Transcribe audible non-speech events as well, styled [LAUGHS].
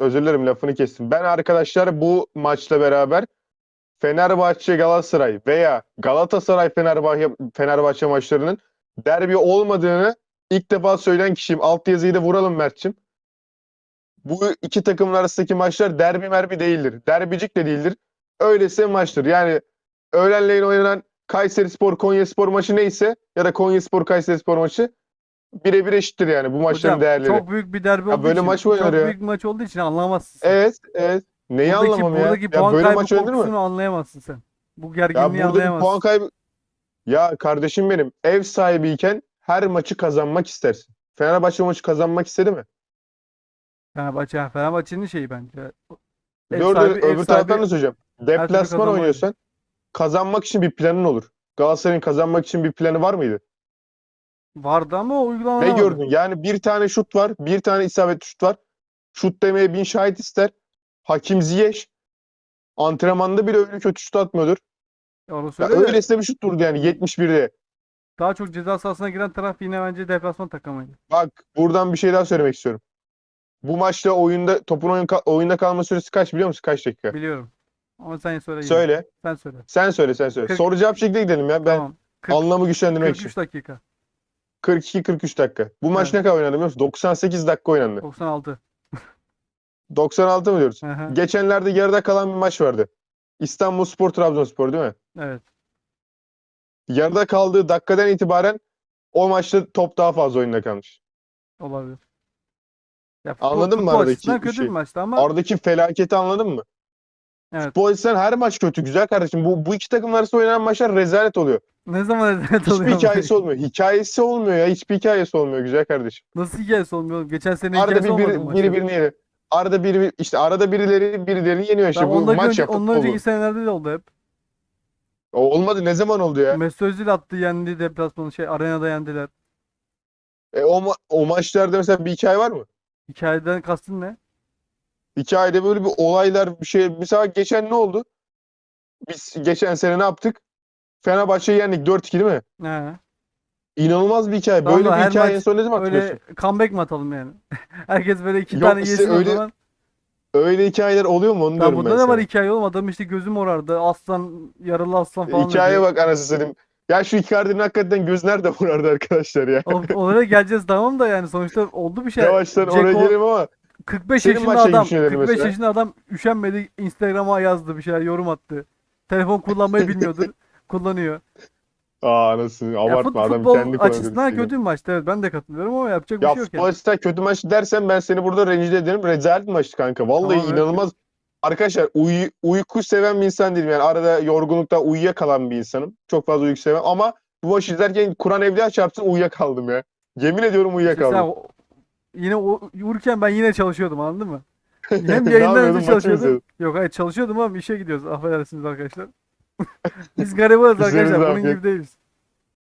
özür dilerim lafını kestim. Ben arkadaşlar bu maçla beraber Fenerbahçe Galatasaray veya Galatasaray Fenerbahçe Fenerbahçe maçlarının derbi olmadığını ilk defa söyleyen kişiyim. Alt yazıyı da vuralım Mert'cim. Bu iki takımın arasındaki maçlar derbi merbi değildir. Derbicik de değildir. Öylese maçtır. Yani öğlenleyin oynanan Kayserispor Konyaspor maçı neyse ya da Konyaspor Kayserispor maçı birebir eşittir yani bu maçların Hocam, değerleri. çok büyük bir derbi olduğu böyle için, maç mı çok büyük bir maç olduğu için anlamazsın. sen. Evet, evet. Neyi buradaki, anlamam ya? buradaki Ya puan böyle kaybı maç oynanır mı? korkusunu anlayamazsın sen. Bu Ya gerginliği burada bir anlayamazsın. puan kaybı... Ya kardeşim benim ev sahibiyken her maçı kazanmak istersin. Fenerbahçe maçı kazanmak istedi mi? Fenerbahçe, ha, Fenerbahçe'nin şeyi bence. Ev Doğru sahibi- doğru. ev Öbür taraftan sahibi da söyleyeceğim. Deplasman kazanmak oynuyorsan kazanmak için bir planın olur. Galatasaray'ın kazanmak için bir planı var mıydı? Vardı ama Ne uygulanamadı. gördün? Yani bir tane şut var, bir tane isabetli şut var. Şut demeye bin şahit ister. Hakim Ziyech antrenmanda bile öyle kötü şut atmıyordur. Onu Ya söyle de öylesine bir şut vurdu yani 71'de. daha çok ceza sahasına giren taraf yine bence deplasman takımıydı. Bak buradan bir şey daha söylemek istiyorum. Bu maçta oyunda topun oyun ka- oyunda kalma süresi kaç biliyor musun? Kaç dakika? Biliyorum. Ama sen söyle yine. Söyle. Sen söyle. Sen söyle, sen söyle. Kırk- Soru cevap şeklinde gidelim ya. Ben Tamam. Kırk- anlamı güçlendirmek için. 43 dakika. 42-43 dakika. Bu maç Evet. ne kadar oynandı biliyor musun? 98 dakika oynandı. 96. 96 [LAUGHS] mı diyoruz? Geçenlerde yarıda kalan bir maç vardı. İstanbulspor Trabzonspor değil mi? Evet. Yarıda kaldığı dakikadan itibaren o maçta top daha fazla oyunda kalmış. Olabilir. Ya futbol- Anladın mı aradaki kötü şey? bir maçtı ama Oradaki felaketi anladın mı? Evet. Futbol her maç kötü güzel kardeşim. Bu, bu iki takım arasında oynanan maçlar rezalet oluyor. Ne zaman [LAUGHS] rezalet Hiçbir oluyor? hikayesi olmuyor. Hikayesi olmuyor ya. Hiçbir hikayesi olmuyor güzel kardeşim. Nasıl hikayesi olmuyor? oğlum? Geçen sene Arada hikayesi bir, olmadı biri, bu biri maçın. birini. Arada biri bir- işte arada birileri birilerini yeniyor işte. Bu ondan maç önce, ya ondan futbol bu. önceki senelerde de oldu hep. O olmadı ne zaman oldu ya? Mesut Özil attı yendi deplasmanı şey arenada yendiler. E, o, ma- o maçlarda mesela bir hikaye var mı? Hikayeden kastın ne? Hikayede böyle bir olaylar bir şey. Mesela geçen ne oldu? Biz geçen sene ne yaptık? Fenerbahçe'yi yendik 4-2 değil mi? He. İnanılmaz bir hikaye. Böyle da bir hikaye en maç son ne zaman hatırlıyorsun? Öyle comeback mi atalım yani? [LAUGHS] Herkes böyle iki Yok, tane işte yesin o öyle- zaman. Öyle hikayeler oluyor mu onu Tamam diyorum ben ne var sana. hikaye oğlum adam işte gözüm morardı. Aslan yaralı aslan falan Hikaye dedi. bak anasını satayım. Ya şu Icardi'nin hakikaten göz nerede [LAUGHS] vurardı arkadaşlar ya. Oğlum, Oraya geleceğiz tamam da yani sonuçta oldu bir şey. Yavaştan Dzeko oraya gelelim ama 45 Senin yaşında adam düşünelim 45 mesela. yaşında adam üşenmedi Instagram'a yazdı bir şeyler yorum attı. Telefon kullanmayı bilmiyordur. [LAUGHS] Kullanıyor. aa anasını Ya abartma fut- adam futbol kendi açısından kötü bir maçtı. Evet ben de katılıyorum ama yapacak bir Ya şey yok futbol yani. açısından kötü maç dersen ben seni burada rencide ederim. Rezalet maçtı kanka. Vallahi Tamam, evet. inanılmaz. Arkadaşlar uy- uyku seven bir insan değilim. Yani arada yorgunlukta uyuyakalan bir insanım. Çok fazla uyku sevmem ama bu maçı izlerken Kur'an Evliya çarpsın uyuyakaldım ya. Yemin ediyorum İşte uyuyakaldım. sen o- yine o, uyurken ben yine çalışıyordum anladın mı? [LAUGHS] Hem Ne yayından yapıyordun, önce maçı mı çalışıyordum. izliyordun? Yok hayır çalışıyordum ama işe gidiyoruz. Affedersiniz arkadaşlar. Biz garibanız arkadaşlar. Bunun gibi değiliz.